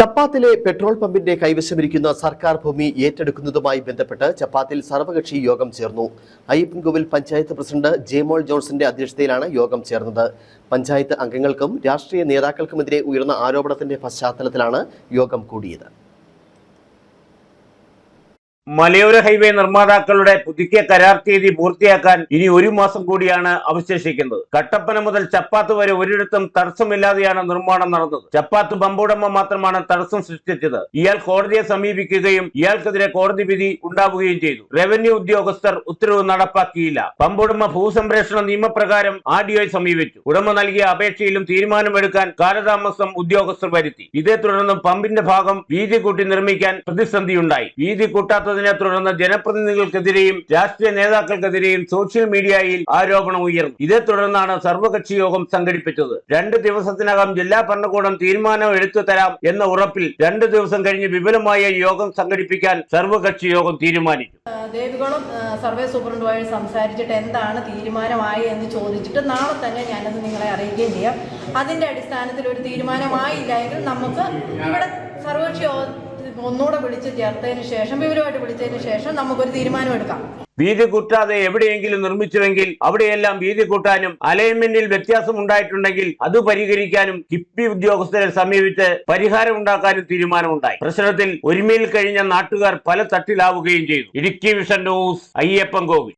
ചപ്പാത്തിലെ petrol പമ്പിന്റെ കൈവശമിരിക്കുന്ന സർക്കാർ ഭൂമി ഏറ്റെടുക്കുന്നതുമായി ബന്ധപ്പെട്ട് ചപ്പാത്തിൽ സർവകക്ഷി യോഗം ചേർന്നു. അയ്യപ്പൻകോവിൽ പഞ്ചായത്ത് പ്രസിഡന്റ് ജേമോൾ ജോൺസിന്റെ അധ്യക്ഷതയിലാണ് യോഗം ചേർന്നത്. പഞ്ചായത്ത് അംഗങ്ങൾക്കും രാഷ്ട്രീയ നേതാക്കൾക്കുമെതിരെ ഉയർന്ന ആരോപണത്തിന്റെ പശ്ചാത്തലത്തിലാണ് യോഗം കൂടിയത്. മലയോര ഹൈവേ നിർമ്മാതാക്കളുടെ പുതുക്കിയ കരാർ തീയതി പൂർത്തിയാക്കാൻ ഇനി ഒരു മാസം കൂടിയാണ് അവശേഷിക്കുന്നത്. കട്ടപ്പന മുതൽ ചപ്പാത്ത് വരെ ഒരിടത്തും തടസ്സമില്ലാതെയാണ് നിർമ്മാണം നടന്നത്. ചപ്പാത്ത് ബമ്പുടമ മാത്രമാണ് തടസ്സം സൃഷ്ടിച്ചത്. ഇയാൾ കോടതിയെ സമീപിക്കുകയും ഇയാൾക്കെതിരെ കോടതി വിധി ഉണ്ടാവുകയും ചെയ്തു. റവന്യൂ ഉദ്യോഗസ്ഥർ ഉത്തരവ് നടപ്പാക്കിയില്ല. പമ്പുടമ ഭൂസംരക്ഷണ നിയമപ്രകാരം ആർ ഡി സമീപിച്ചു. ഉടമ നൽകിയ അപേക്ഷയിലും തീരുമാനമെടുക്കാൻ കാലതാമസം ഉദ്യോഗസ്ഥർ വരുത്തി. ഇതേ തുടർന്ന് പമ്പിന്റെ ഭാഗം വീതി കൂട്ടി നിർമ്മിക്കാൻ പ്രതിസന്ധിയുണ്ടായി. വീതി കൂട്ടാത്തതിനെ തുടർന്ന് ജനപ്രതിനിധികൾക്കെതിരെയും രാഷ്ട്രീയ നേതാക്കൾക്കെതിരെയും സോഷ്യൽ മീഡിയയിൽ ആരോപണം ഉയർന്നു. ഇതേ തുടർന്നാണ് സർവകക്ഷി യോഗം സംഘടിപ്പിച്ചത്. രണ്ട് ദിവസത്തിനകം ജില്ലാ ഭരണകൂടം തീരുമാനം എടുത്തു തരാം എന്ന ഉറപ്പിൽ രണ്ട് ദിവസം കഴിഞ്ഞ് വിപുലമായ യോഗം സംഘടിപ്പിക്കാൻ സർവകക്ഷി യോഗം തീരുമാനിച്ചു. ദേവികുളം സർവേ സൂപ്രണ്ടുമായി സംസാരിച്ചിട്ട് എന്താണ് തീരുമാനമായി എന്ന് ചോദിച്ചിട്ട് നാളെ തന്നെ ഞാനത് നിങ്ങളെ അറിയിക്കുകയും ചെയ്യാം. അതിന്റെ അടിസ്ഥാനത്തിൽ ഒരു തീരുമാനമായില്ല എങ്കിൽ നമുക്ക് ഇവിടെ സർവകക്ഷി യോഗം ഒന്നുകൂടെ വിളിച്ച് ചേർത്തതിന് ശേഷം വിവരമായിട്ട് വിളിച്ചതിന് ശേഷം നമുക്കൊരു തീരുമാനം എടുക്കാം വീതി കൂട്ടാതെ എവിടെയെങ്കിലും നിർമ്മിച്ചുവെങ്കിൽ അവിടെയെല്ലാം വീതി കൂട്ടാനും അലൈൻമെന്റിൽ വ്യത്യാസം ഉണ്ടായിട്ടുണ്ടെങ്കിൽ അത് പരിഹരിക്കാനും കിഫ്ബി ഉദ്യോഗസ്ഥരെ സമീപിച്ച് പരിഹാരം ഉണ്ടാക്കാനും തീരുമാനമുണ്ടായി. പ്രശ്നത്തിൽ ഒരുമയിൽ കഴിഞ്ഞ നാട്ടുകാർ പല തട്ടിലാവുകയും ചെയ്തു. Idukki vision news Ayyappancoil.